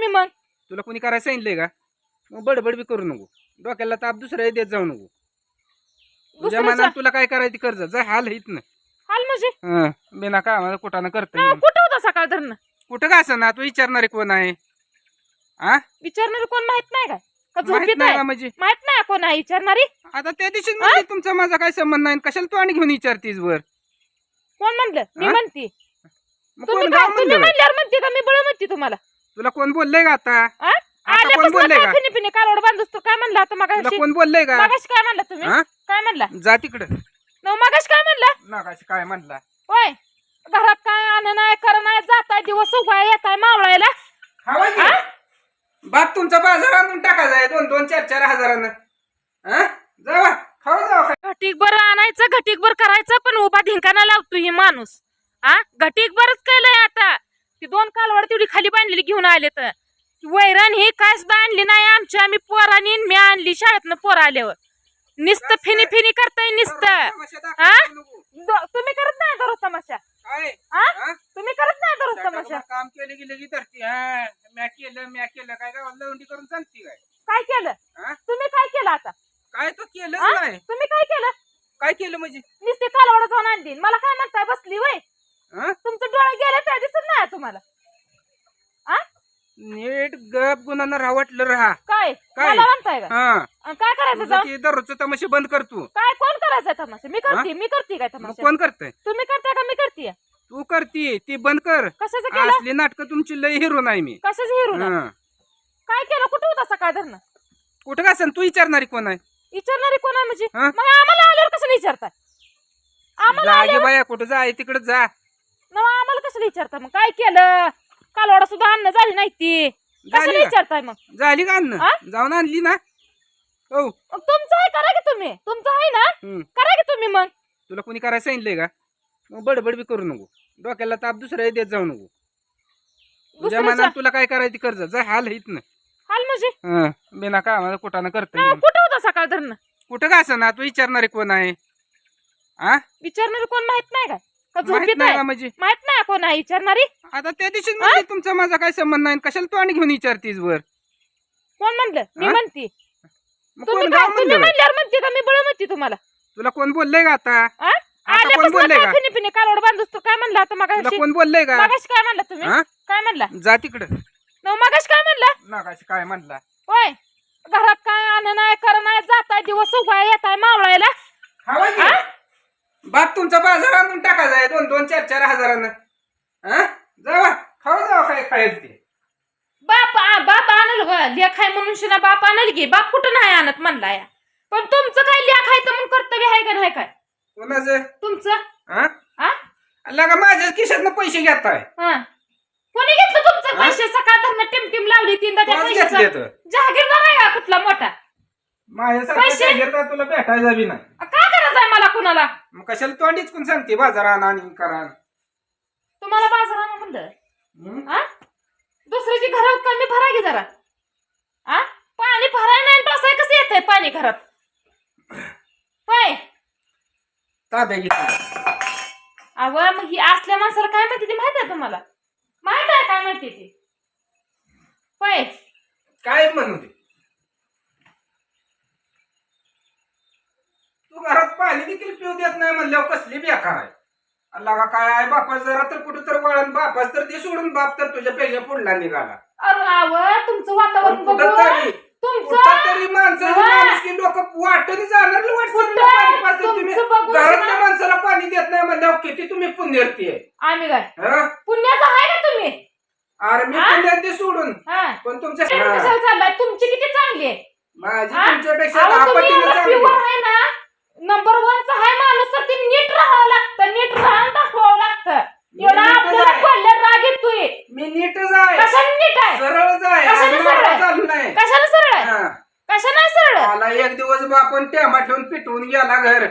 तुम्ही मग? तुला कोणी करायला सांगितलंय का? मग बडबड बी करू नको. डोक्याला ताप दुसऱ्या देत जाऊ नको. तुझ्या मनात तुला काय करायचं कर्ज जा. हाल हित ना हाल म्हणजे? हं, बिना का आम्हाला कुठानं करता हा, कुठं होता सकाळ धरणं? कुठं का असं ना? तू विचारणारे कोण आहे? आ? विचारणारी कोण माहीत नाही का? का माहीत झोपीत नाही आहे? का म्हणजे? माहीत नाही कोण आहे विचारणारी? आता त्या दिवशी म्हणली तुमचा माझा काय संबंध नाही कशाला तू आणि घेऊन विचारतीस वर? कोण म्हणलं? मी हा? म्हणते. मग तुम्ही कोण काय गाव तुम्ही म्हणलं? काय? म्हणल्यावर म्हणते का? मी बळ म्हणते तुम्हाला. तुला कोण बोललंय का आता? आ? कोण बोललंय का? फिनी फिनी बांधूस तू? काय म्हणला आता तुला मगाशी कोण बोललंय का मगाशी काय म्हणला तुम्ही? हा? काय म्हणला? जा तिकडं. न मगाशी काय म्हणला? नागाशी काय म्हणला? होय घरात काय आण नाही कर नाही जाताय दिवस उभा येताय मावळायला. हवा की? आ? बाप तुमचा बाजार आणून टाकायचा आहे दोन दोन चार चार हजारानं. हा? जावा खाऊ जावा काय घटीक बर आणायचं घटीक बर करायचं पण उभा धिंकाना लावतो ही माणूस. हा घटीक बरच केलंय आता. ती दोन कालवड तेवढी खाली बांधलेली घेऊन आले तर वैरण ही काय सुद्धा आणली नाही आमच्या आम्ही पोरानी मी आणली शाळेतनं पोर आल्यावर. निस्त फिनी फिनी करताय निस्त. हा? द- तुम्ही करत नाही दररोज तमाशा. काय? हा? हा? तुम्ही करत नाही सकाळचं तमाशा. काम केलं की लगी धरती हा? म्या केलं म्या केलं. काय काय लवंडी करून सांगते काय? काय केलं? हा? तुम्ही काय केलं आता? काय तो केलं हा? नाही. तुम्ही काय केलं? काय केलं म्हणजे? नुसते कालवड जाऊन आणली. मला काय म्हणताय? बसली वय. हा? तुमचे डोळे गेले त्या दिसत नाही तुम्हाला. आ? नीट गप गुणानं रावटलं राहा. काय? काय? मला म्हणताय का? हा. काय करायचं तुझं जाऊन? ते दररोजचं तमाशे बंद कर तू. काय? कोण करायचं तमाशा? मी करते मी करते काय मग तमाशा? कोण करतय? तुम्ही करताय का मी करते? तू करती ती बंद कर. कशाचं केलं? असली नाटक तुमची लय हिरो नाही मी. कशाचं हिरो ना हा. काय केलं? कुठं होता सकाळ धरणं? कुठं का तू विचारणारी कोण आहे? विचारणारी कोण आहे म्हणजे? हा? मग आम्हाला आल्यावर कसं विचारताय? आम्हाला जागे आल्यावर बाया कुठं जाय तिकडे जा. न आम्हाला कसं विचारताय मग? काय केलं? कालवडा सुद्धा अन्न झाली नाही ती. कशाला झाली का? विचारताय मग? झाली का अन्न? जाऊन आणली ना. हो. मग तुमचं आहे करा की तुम्ही. तुमचं आहे ना? हम्म. करा की तुम्ही मग. तुला कोणी करायला सांगितलंय का? मग बडबड बी करू नको. डोक्याला ताप दुसऱ्या देत जाऊ नको. तुझ्या दुसऱ्याच्या- मनात तुला काय करायचं कर्ज जा. हाल हित ना हाल म्हणजे? हं, बिना का आम्हाला कुठानं करता येईल कुठं होता सकाळ धरणं? कुठं का असं ना? तू विचारणारे कोण आहे? आ? विचारणारी कोण माहीत नाही का? का माहीत झोपीत नाही आहे. का म्हणजे. माहीत नाही कोण आहे विचारणारी. आता त्या दिवशी म्हणली तुमचा माझा काय संबंध नाही. कशाला तू आणि घेऊन विचारतीस वर? कोण म्हणलं? मी हा? म्हणते. मग तुम्ही कोण काय गाव तुम्ही म्हणलं? काय? म्हणल्यावर म्हणते का? मी बळ म्हणते तुम्हाला. तुला कोण बोललंय का आता? आ? कोण आल्यापासून बोललंय काय का? फिनी फिनी कालवड बांधूस तू? काय म्हणला आता तुला मगाशी कोण बोललंय का? मगाशी काय म्हणला तुम्ही? हा? काय म्हणला? जा तिकडं. न मगाशी काय म्हणला? नागाशी काय म्हणला? होय घरात काय आण नाही कर नाही जाताय दिवस उभा येताय मावळायला. की? बाप तुमचा बाजार आणून टाकायचा आहे. दोन दोन चार चार हजारानं. हा? जावा. खाऊ जावा काय खायचं ते. बाप आ, बाप आणल ग लेख आहे म्हणून शिना बाप आणल की बाप कुठं नाही आणत म्हणला या पण तुमचं काय लेख आहे तर म्हणून कर्तव्य आहे का नाही काय? कोणाचं? तुमचं? हा हा लगा माझ्याच खिशातनं पैसे घेताय. हा. कोणी घेतलं तुमचं? हा? पैसे सकाळ धरणं टिमटिम लावली तीनदा त्या कोणाच पैशाचं. घेतले तर. जहागीरदार आहे का कुठला मोठा. पैसे? तुला भेटायला बी नाही. अ, काय करायचंय मला कुणाला? मग कशाला तोंडीच कोण सांगते बाजार आणा आणि करा तुम्हाला बाजार आणा म्हणलं? हं? हा दुसऱ्याची घर कमी भरा की जरा. हा पाणी भराय नाही बसाय कसं येतंय पाणी घरात? होय. ताब्या घेतली अव मग ही असल्या माणसाला काय माहिती ती माहीत आहे तुम्हाला? माहीत आहे काय माहिती ती? होय. काय म्हणू दे? तू घरात पाणी देखील पिऊ देत नाही म्हणल्यावर कसली बेकार आहे अल्ला काय आहे बापास जरा तर कुठं तर वळण बापास तर ते सोडून बाप तर तुझ्यापेक्षा पुढला निघाला अरे अव तुमचं वातावरण बघून तरी तुमचं कुठं तरी माणसाची. माणुसकी लोक वाटून जाणार कुठं? पाणी पाजतात तुम्ही तुमचं बघून घरातल्या ना. माणसाला पाणी देत नाही म्हणल्यावर किती तुम्ही पुण्यर्ती आम्ही काय आहे पुण्याचं आहे का तुम्ही अरे मी हा? सोडून हा पण तुमच्या तुम्ही कशाला चाललाय तुमची किती चांगली आहे माझी हा? तुमच्यापेक्षा अहो, दहा तुम्ही पटीने एवढं चांगली pure आहे. आहे ना नंबर वनचा आहे माणूस तर ते नीट राहावं लागतं नीट राहून दाखवावं लागतं मी एवढा नीटच आपल्याला आहे. पडलं राग येतोय मी नीटच आहे कशाने नीट आहे सरळच आहे कशाने आणि सरळ मागं आहे? चालू नाही कशाने सरळ आहे हा. कशाने सरळ आहे? मला एक दिवस बापन टेमा ठेवून पिटवून गेला घर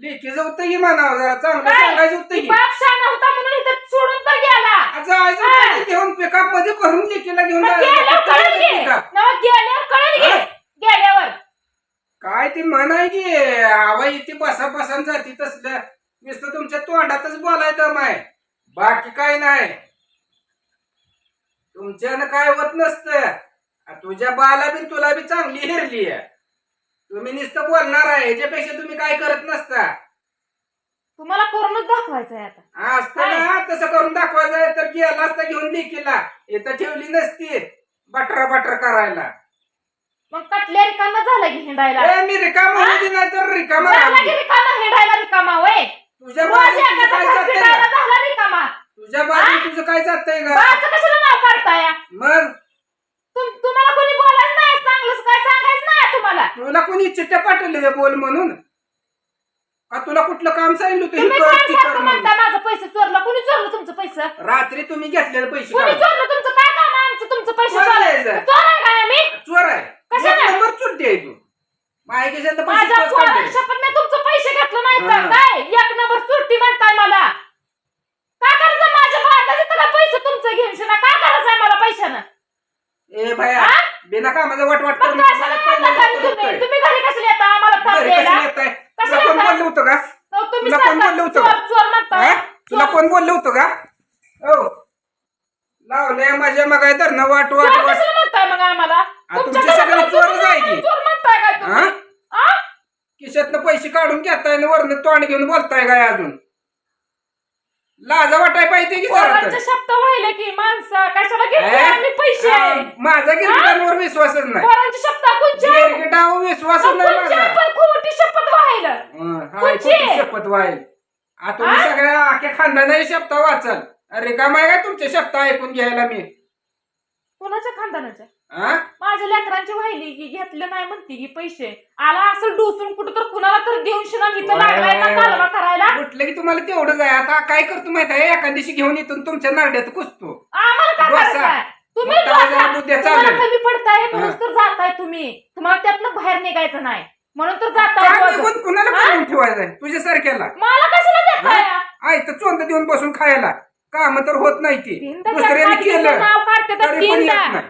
लेखी जाऊत की म्हणावं जरा चांगलं काय? सांगायचं होतं ती की बाप शाना होता म्हणून इथं सोडून तर गेला जायचं. होतं की घेऊन पिकअपमध्ये भरून लेकीला घेऊन मग जायचं. pickup? नवा गेल्यावर कळेल की हा? गेल्यावर काय ती म्हणाय की आवा इथे बसा बसा जाती तसलं नुसतं तुमच्या तोंडातच बोलायचं दम आहे बाकी काय नाही. तुमच्यानं काय होत नसतं. तुझ्या बाला बी तुला बी चांगली हिरली आहे. तुम्ही नुसतं बोलणार आहे याच्यापेक्षा तुम्ही काय करत नसता. तुम्हाला करूनच दाखवायचंय आता. असतं ना तसं करून दाखवायचं तर गेला असता घेऊन लेकीला इथं ठेवली नसती. बटर बटर करायला. मग कटल्या रिकामा झाला की हिंडायला? ए, मी रिकामा होती नाही तर रिकामा झाला. की रिकामा हिंडायला रिकामा वय तुझ्या रोज बाजून तुझं एकाचा काय जातंय? झाला रिकामा. तुझ्या बाजून तुझं काय जातंय का? बाळाचं कशाला नाव काढताय? मग? तुम- तुम्हाला कोणी बोलायचं नाही? चांगलंच काय सांगायचं नाही तुम्हाला? तुला कोणी चिठ्ठ्या पाठवले बोल म्हणून? का तुला कुठलं काम सांगितलं होतं? हे तुम्ही कर काय ती कर सारखं म्हणून? म्हणता माझं पैसे चोरलं? कोणी चोरलं तुमचं पैसे? रात्री तुम्ही घेतलेले पैसे कोणी काढून. चोरलं तुमचं? काय काम आमचं? तुमचं पैसे चोराय काय आम्ही चोर आहे कशाला? एक नंबर चुलटी आहे तू माझ्या खिशात माझ्या काढले. शपथ मी तुमचं पैसे घेतलं नाही तर. काय? एक नंबर सुट्टी म्हणताय मला. काय करायचं माझ्या भावाला? त्याला पैसे तुमचं घेऊन शिना? काय करायचंय मला पैशानं? ए भया? बिना कामाचा वटवाट मग करून तुम्ही? घरी कशाला येता? आम्हाला घरी द्यायला? तुला कोण? बोललं होतं का? तुला कोण सांगता, बोललं होतं? का? तुला कोण बोललं होतं का? हो लावलंय माझ्या मग तर न वाट वाट. वाट कशाला म्हणताय मग आम्हाला आ, तुमच्या तुमचे सगळे घरात चोरच आहे चोर की. चोर म्हणताय काय हा? तुम्ही हा? खिशातनं काढून घेताय आणि वरनं तोंड घेऊन बोलताय काय अजून? लाजा वाटाय पाहिजे की जरा पोरांचे तर. शब्द व्हायले की माणसं कशाला घेतले ए? आम्ही पैसे? आ, माझा गिरगिटांवर विश्वासच नाही. पोरांचे शब्द कोणचे? गिरगिटावर विश्वासच नाही माझा. खोटी शपथ व्हायला. हं, हाय, कोणची? कोणती शपथ व्हायल. आ, तुम्ही हा? सगळ्या आख्या खानदानाची शब्द वाचल. अरे का माय काय तुमचे शब्द ऐकून घ्यायला मी? कोणाच्या खानदानाच्या? हा माझ्या लेकरांची व्हायली की घेतले नाही म्हणते की पैसे. आला असं डोसून कुठं तर कुणाला तर देऊन शिना इथं लागलाय का कालवा करायला. म्हटलं की तुम्हाला तेवढंच आहे. आता काय करतो माहीत आहे? एका दिवशी घेऊन येतो आणि तुमच्या नारड्यात कुसतो. आम्हाला काय बसा. करायचंय? तुम्ही मग तेव्हा बसा. जरा बुद्ध्या तुम्हाला चालेल. कमी पडताय म्हणून हा. तर जाताय तुम्ही. तुम्हाला त्यातनं बाहेर निघायचं नाही. म्हणून तर जाताय काय कुणाला हा? करून ठेवायचंय तुझ्या सारख्याला मला कशाला देताय? आई तर चोंद देऊन बसून खायला. काम तर होत नाही ती. तीनदा त्या दुसऱ्याने केलं. नाव काढते तर तरी पण येत तीनदा नाही.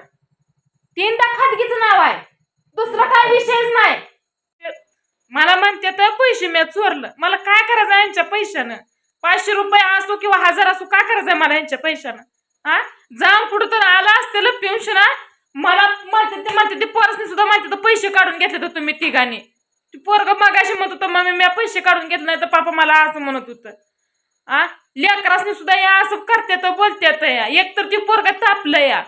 तीनदा खाजगीचं नाव आहे. दुसरं काय विषयच नाही. मला म्हणते तर पैसे मी चोरलं. मला काय करायचं यांच्या पैशानं? पाचशे रुपये असो किंवा हजार असो काय करायचं मला यांच्या पैशानं? हा? जाऊन कुठं तर आला असतेल पेन्शन मला म्हणते ते म्हणते ते पोरसने सुद्धा म्हणते तर पैसे काढून घेतले तर तुम्ही तिघांनी. ती पोरग मगाशी म्हणत होतं मम्मी मी पैसे काढून घेतले नाही तर पापा मला असं म्हणत होतं. आ लेकरासने सुद्धा या असं करते तर बोलते या. एक तर ती पोरग तापलं या.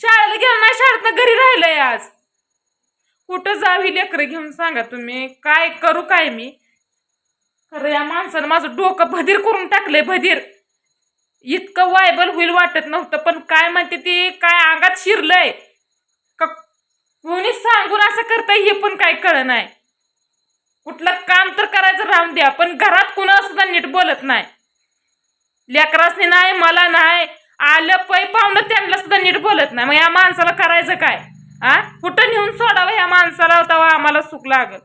शाळेला गेलं नाही शाळेत घरी राहिलंय आज. कुठं जावी लेकरं घेऊन सांगा तुम्ही. काय करू काय मी? खरं या माणसानं माझं डोकं भदीर करून टाकलंय भदीर. इतकं वायबल होईल वाटत नव्हतं पण काय म्हणते ती? काय अंगात शिरलंय? का कोणी सांगून असं करताय हे पण काय कळ नाही. कुठलं काम तर करायचं राहून द्या पण घरात कुणाला सुद्धा नीट बोलत नाही. लेकरासनी नाही मला नाही. आलं पै पाहुणं त्यांना सुद्धा नीट बोलत नाही. मग या माणसाला करायचं काय? आ? कुठं नेऊन सोडावं ह्या माणसाला? तेव्हा आम्हाला सुख लागल.